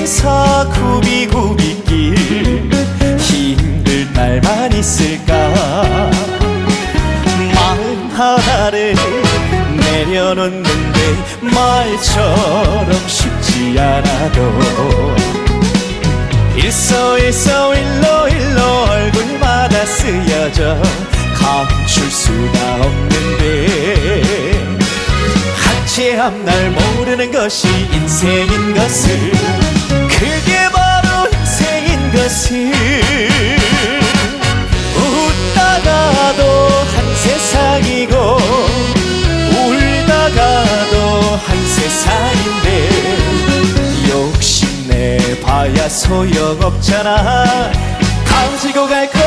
인생사 구비구비길 힘들 날만 있을까? 마음 하나를 내려놓는데 말처럼 쉽지 않아도 일서일서 일로 일로 얼굴마다 쓰여져 감출 수가 없는데 한치 앞날 모르는 것이 인생인 것을 욕심내봐야 소용없잖아. 가지고 갈것